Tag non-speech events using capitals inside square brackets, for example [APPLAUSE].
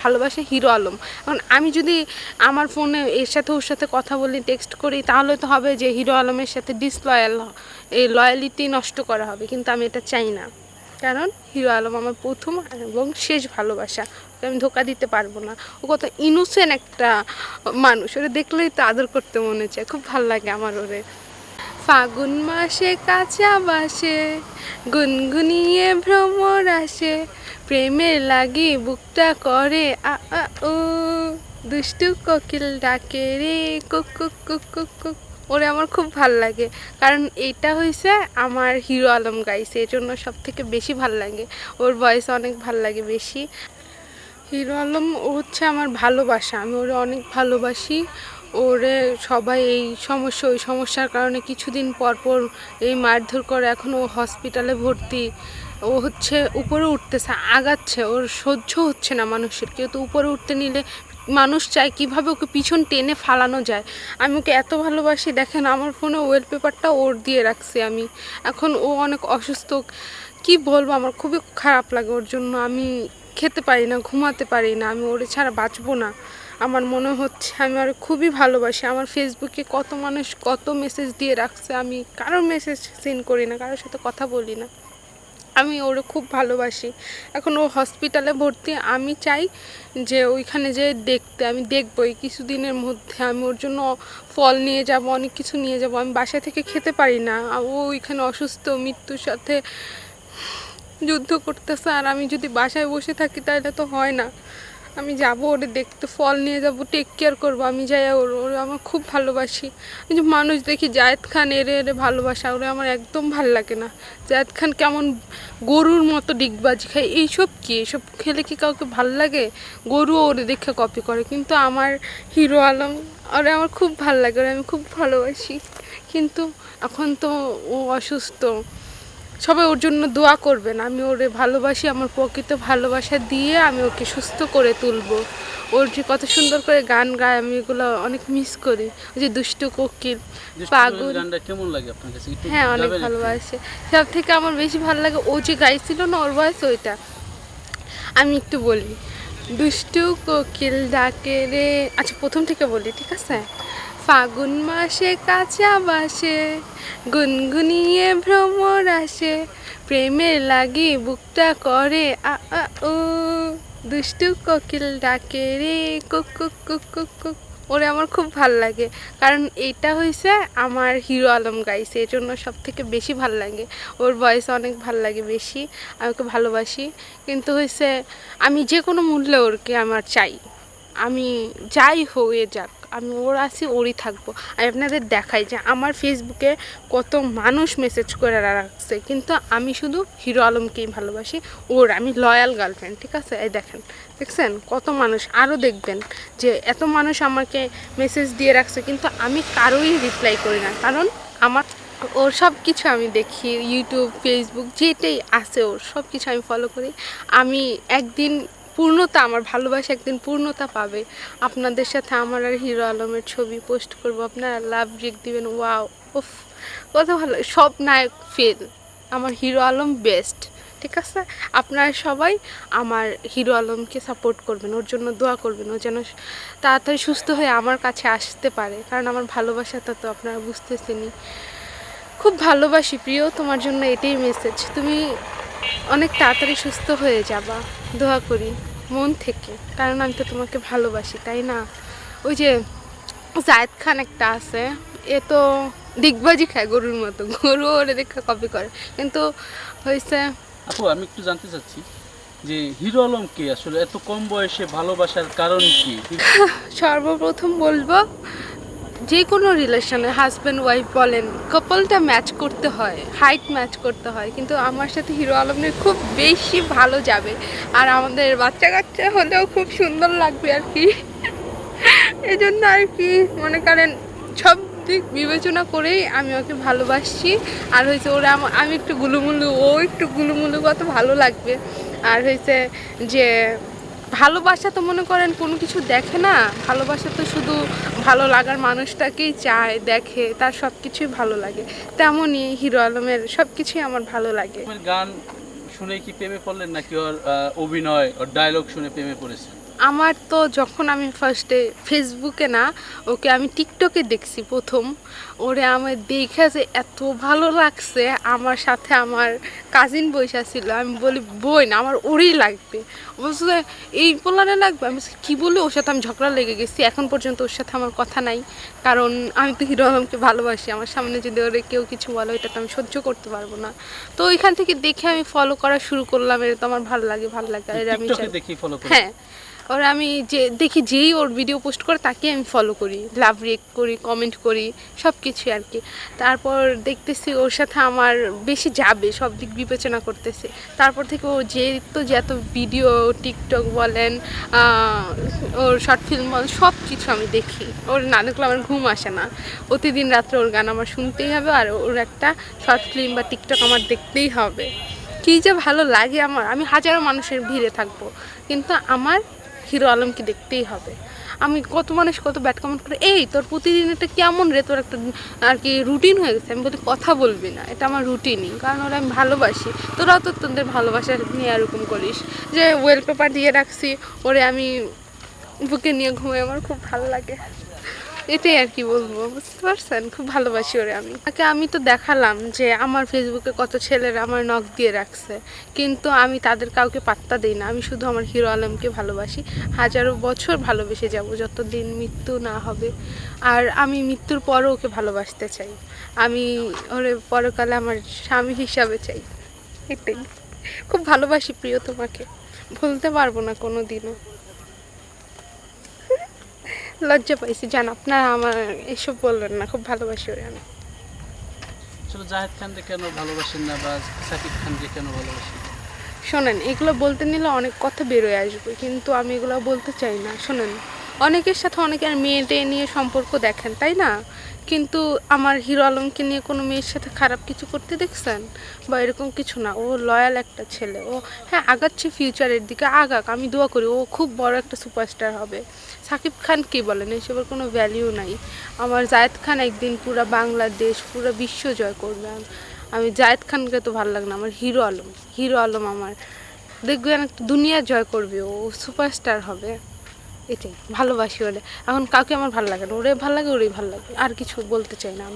ভালোবাসে হিরো আলম। এখন আমি যদি আমার ফোনে এর সাথে ওর সাথে কথা বলি টেক্সট করি, তাহলে তো হবে যে হিরো আলমের সাথে ডিসলয়াল এই লয়ালিটি নষ্ট করা হবে। কিন্তু আমি এটা চাই না। কারণ হিরো আলম আমার প্রথম এবং শেষ ভালোবাসা। ওকে আমি ধোকা দিতে পারব না। ও কত ইনোসেন্ট একটা মানুষ। ওরা দেখলেই তো আদর করতে মনে চায়। খুব ভালো লাগে আমার ওরে। ফাগুন মাসে কাঁচা বাসে, গুনগুনিয়ে ভ্রমর আসে। প্রেমের লাগি বুকটা করে, আ আ ও দুষ্টু কোকিল ডাকে রে কুক কুক কুক কুক কুক ওরে আমার খুব ভালো লাগে, কারণ এটা হয়েছে আমার হিরো আলম গাইছে, এর জন্য সব থেকে বেশি ভালো লাগে। ওর ভয়েস অনেক ভালো লাগে বেশি। হিরো আলম ও হচ্ছে আমার ভালোবাসা, আমি ওরে অনেক ভালোবাসি। ওরে সবাই এই সমস্যা, ওই সমস্যার কারণে কিছুদিন পর পর এই মারধর করে এখন ও হসপিটালে ভর্তি। ও হচ্ছে উপরে উঠতেছে, আগাচ্ছে, ওর সহ্য হচ্ছে না মানুষের। কেউ তো উপরে উঠতে নিলে মানুষ চায় কীভাবে ওকে পিছন টেনে ফালানো যায়। আমি ওকে এত ভালোবাসি, দেখেন আমার ফোনে ওয়েলপেপারটা ওর দিয়ে রাখছি আমি। এখন ও অনেক অসুস্থ, কি বলব, আমার খুবই খারাপ লাগে ওর জন্য। আমি খেতে পারি না, ঘুমাতে পারি না, আমি ওর ছাড়া বাঁচবো না। আমার মনে হচ্ছে আমি আর খুবই ভালোবাসি। আমার ফেসবুকে কত মানুষ কত মেসেজ দিয়ে রাখছে, আমি কারোর মেসেজ সেন্ড করি না, কারোর সাথে কথা বলি না। আমি ওর খুব ভালোবাসি। এখন ও হসপিটালে ভর্তি, আমি চাই যে ওইখানে যে দেখতে, আমি দেখব। এই কিছুদিনের মধ্যে আমি ওর জন্য ফল নিয়ে যাব, অনেক কিছু নিয়ে যাব। আমি বাসা থেকে খেতে পারি না। ও ওইখানে অসুস্থ, মৃত্যুর সাথে যুদ্ধ করতেছে। আর আমি যদি বাসায় বসে থাকি তাহলে তো হয় না। আমি যাব ওরে দেখতে, ফল নিয়ে যাব টেক কেয়ার করব, আমি যাই ওর ওর আমার খুব ভালোবাসি। যে মানুষ দেখি, জায়েদ খান এরে এরে ভালোবাসা, ওরে আমার একদম ভালো লাগে না। জায়েদ খান কেমন গরুর মতো ডিগবাজি খায়, এইসব কি? এসব খেলে কি কাউকে ভালো লাগে? গরু ওরে দেখে কপি করে, কিন্তু আমার হিরো আলম, ওরে আমার খুব ভালো লাগে, ওরে আমি খুব ভালোবাসি। কিন্তু এখন তো ও অসুস্থ। সবাই ওর জন্য দোয়া করবেন। আমি ওরে ভালোবাসি আমার প্রকৃত ভালোবাসা দিয়ে আমি ওকে সুস্থ করে তুলবো। ওর যে কত সুন্দর করে গান গায় আমি এগুলো অনেক মিস করি। ওই যে দুষ্টু কোকিল পাগল। কেমন লাগে আপনার কাছে? হ্যাঁ অনেক ভালোবাসে। সব থেকে আমার বেশি ভালো লাগে ও যে গাইছিল না ওর বয়স ওইটা। আমি একটু বলি দুষ্টু কোকিল ডাকে রে। আচ্ছা প্রথম থেকে বলি ঠিক আছে? ফাগুন মাসে কাঁচা বাসে, গুনগুনিয়ে ভ্রমর আসে। প্রেমের লাগি বুকটা করে, আ আ ও দুষ্টু কোকিল ডাকে রে কুক কুক কুক কুক কুক ওরে আমার খুব ভালো লাগে। কারণ এটা হয়েছে আমার হিরো আলম গাইছে, এর জন্য সব থেকে বেশি ভালো লাগে। ওর ভয়েস অনেক ভালো লাগে বেশি, আমি ওকে ভালোবাসি। কিন্তু হয়েছে আমি যে কোনো মূল্যে ওরকে আমার চাই। আমি যাই হয়ে যাক। আমি ওর আছি, ওরই থাকব। আমি আপনাদের দেখাই যে আমার ফেসবুকে কত মানুষ মেসেজ করে রাখছে। কিন্তু আমি শুধু হিরো আলমকেই ভালোবাসি, ওর। আমি লয়াল গার্লফ্রেন্ড ঠিক আছে? এই দেখেন, দেখছেন? কত মানুষ। আরও দেখবেন যে এত মানুষ আমাকে মেসেজ দিয়ে রাখছে, কিন্তু আমি কারোই রিপ্লাই করি না। কারণ আমার, ওর সব কিছু আমি দেখি ইউটিউব ফেসবুক যেটাই আছে ওর সব কিছু আমি ফলো করি। আমি একদিন পূর্ণতা, আমার ভালোবাসা একদিন পূর্ণতা পাবে। আপনাদের সাথে আমার আর হিরো আলমের ছবি পোস্ট করব। আপনারা লাভ রেক দিবেন ওয়াও উফ, কত ভালো। সব নায়ক ফেল আমার হিরো আলম বেস্ট ঠিক আছে? আপনারা সবাই আমার হিরো আলমকে সাপোর্ট করবেন, ওর জন্য দোয়া করবেন, ও যেন তাড়াতাড়ি সুস্থ হয়ে আমার কাছে আসতে পারে। কারণ আমার ভালোবাসাটা তো আপনারা বুঝতেছেনি খুব ভালোবাসি প্রিয়, তোমার জন্য এটাই মেসেজ তুমি অনেক তাড়াতাড়ি সুস্থ হয়ে যাবা। দোয়া করি মন থেকে। কারণ আমি তো তোমাকে ভালোবাসি তাই না? ওই যে জায়েদ খান একটা আছে এ তো দিগবাজি খায় গরুর মতো। গরু ওরে দেখে কপি করে। কিন্তু হয়েছে আপু আমি একটু জানতে চাচ্ছি যে হিরো আলম কে আসলে এত কম বয়সে ভালোবাসার কারণ কি? [LAUGHS] সর্বপ্রথম বলব যে কোনো রিলেশনে হাজব্যান্ড, ওয়াইফ বলেন কাপলটা ম্যাচ করতে হয় হাইট ম্যাচ করতে হয়, কিন্তু আমার সাথে হিরো আলমের খুব বেশি ভালো যাবে। আর আমাদের বাচ্চা কাচ্চা হলেও খুব সুন্দর লাগবে আর কি। এই জন্য আর কি, মনে করেন, সব দিক বিবেচনা করেই আমি ওকে ভালোবাসছি। আর হয়েছে, ওরা আমি একটু গুলুমুলু, ও একটু গুলুমুলু কত ভালো লাগবে। আর হয়েছে যে ভালোবাসা তো মনে করেন কোনো কিছু দেখে না, ভালোবাসা তো শুধু ভালো লাগার মানুষটাকেই চায়, দেখে, তার সব কিছুই ভালো লাগে। তেমনই হিরো আলমের সব কিছুই আমার ভালো লাগে। গান শুনে কি প্রেমে পড়লেন নাকি ওর অভিনয়, ওর ডায়লগ শুনে প্রেমে পড়েছেন? আমার তো যখন আমি ফার্স্টে ফেসবুকে না ওকে আমি টিকটকে দেখছি প্রথম ওরে আমার দেখে যে এত ভালো লাগছে। আমার সাথে আমার কাজিন বৈশা ছিল আমি বলি বই না আমার ওরই লাগবে। বলছে এই পোলারে লাগবে? আমি কি বলি? ওর সাথে আমি ঝগড়া লেগে গেছি এখন পর্যন্ত ওর সাথে আমার কথা নাই। কারণ আমি তো হিরো আলমকে ভালোবাসি আমার সামনে যদি ওরে কেউ কিছু বলে এটা তো আমি সহ্য করতে পারব না। তো ওইখান থেকে দেখে আমি ফলো করা শুরু করলাম এটা তো আমার ভালো লাগে ভালো লাগে। আর আমি দেখি ফলো হ্যাঁ। ওর আমি যে, দেখি যেই ওর ভিডিও পোস্ট করে তাকে আমি ফলো করি। লাভ রিয়েক্ট করি কমেন্ট করি সব কিছুই আর কি। তারপর দেখতেছি ওর সাথে আমার বেশি যাবে, সব দিক বিবেচনা করতেছি। তারপর থেকে ও যে তো যত ভিডিও টিকটক বলেন ওর শর্ট ফিল্ম বলেন সব কিছু আমি দেখি। ওর না দেখলে আমার ঘুম আসে না। প্রতিদিন রাত্রে ওর গান আমার শুনতেই হবে আর ওর একটা শর্ট ফিল্ম বা টিকটক আমার দেখতেই হবে। কী যে ভালো লাগে আমার। আমি হাজারো মানুষের ভিড়ে থাকব। কিন্তু আমার হিরো আলমকে দেখতেই হবে। আমি কত মানুষ কত ব্যাট কমেন্ট করে, এই, তোর প্রতিদিন এটা কেমন রে? তোর একটা, আর কি রুটিন হয়ে গেছে। আমি বলি, কথা বলবি না, এটা আমার রুটিনই কারণ ওরা আমি ভালোবাসি। তোরাও তো তোদের ভালোবাসা নিয়ে এরকম করিস যে ওয়েল পেপার দিয়ে রাখছি, ওরে আমি বুকে নিয়ে ঘুমাই, আমার খুব ভালো লাগে। এটাই আর কি বলব, বুঝতে পারছেন? খুব ভালোবাসি ওরে আমি। তাকে আমি তো দেখালাম যে আমার ফেসবুকে কত ছেলেরা আমার নখ দিয়ে রাখছে। কিন্তু আমি তাদের কাউকে পাত্তা দিই না। আমি শুধু আমার হিরো আলমকে ভালোবাসি। হাজারো বছর ভালোবেসে যাব, যতদিন মৃত্যু না হবে। আর আমি মৃত্যুর পরও ওকে ভালোবাসতে চাই। আমি ওরে পরকালে আমার স্বামী হিসাবে চাই। এটাই। খুব ভালোবাসি প্রিয় তোমাকে। ভুলতে পারব না কোনো দিনও লজ্জা পাইছি। জান আপনারা আমার এসব বললেন না খুব ভালোবাসি ওরে আমি। আসলে জাহেদ খানকে কেন ভালোবাসেন না বা সাকিব খানকে কেন ভালোবাসেন? শোনেন এগুলো বলতে নিলে অনেক কথা বেরোয় আসবে কিন্তু আমি এগুলো বলতে চাই না। শোনেন অনেকের সাথে অনেকের মেয়েটে নিয়ে সম্পর্ক দেখেন তাই না? কিন্তু আমার হিরো আলমকে নিয়ে কোনো মেয়ের সাথে খারাপ কিছু করতে দেখছেন? বা এরকম কিছু না। ও লয়াল একটা ছেলে। ও হ্যাঁ আগাচ্ছে ফিউচারের দিকে। আগাক, আমি দোয়া করি। ও খুব বড় একটা সুপারস্টার হবে। সাকিব খান কি বলেন? এসবের কোনো ভ্যালিউ নাই। আমার জায়েদ খান একদিন পুরো বাংলাদেশ, পুরো বিশ্ব জয় করবে। আমি- জায়েদ খানকে তো ভালো লাগে না। আমার হিরো আলম। হিরো আলম আমার। দেখবেন, দুনিয়া জয় করবে ও। সুপারস্টার হবে। এটাই, ভালোবাসি ওরে। এখন কাউকে আমার ভালো লাগে না, ওরে ভালো লাগে, ওরেই ভালো লাগে। আর কিছু বলতে চাই না আমি।